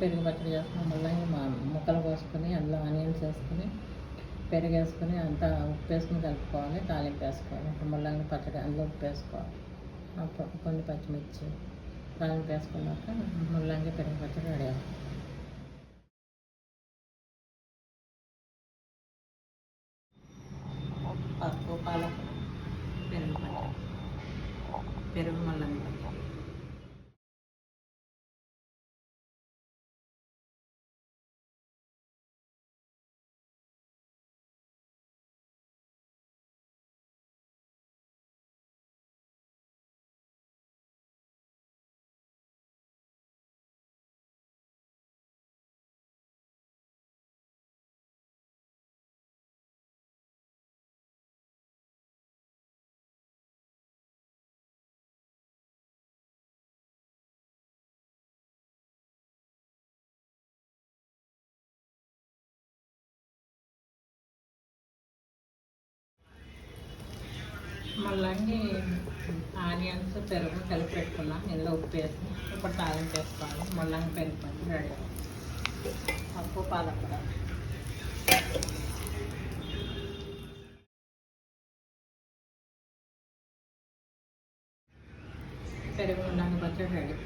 పెరుగు పచ్చడి చేసుకున్నాం ముల్లంగి మా ముక్కలు కోసుకొని అందులో ఆనియన్స్ వేసుకొని పెరుగు వేసుకొని అంతా ఉప్పు వేసుకొని కలుపుకోవాలి తాలింపు వేసుకోవాలి. ఇప్పుడు ముల్లంగి పచ్చడి అందులో ఉప్పు వేసుకోవాలి. అప్పుడు కొన్ని పచ్చిమిర్చి తాలింపు వేసుకున్నాక ముల్లంగి పెరుగు పచ్చడి రెడీ అవుతుంది పప్పు పాలకు పెరుగు పచ్చడి పెరుగు ముల్లంగి పచ్చడి ముల్లంగి ఆనియన్స్ పెరుగు కలిపి పెట్టుకున్నాం. ఇందులో ఉప్పు వేసి ఇప్పుడు తాలింపు వేసుకోవాలి. మళ్ళీ పెరుగు పచ్చి రెడీ పప్పు పాలకూర. పెరుగు ముల్లంగి పచ్చడి రెడీ.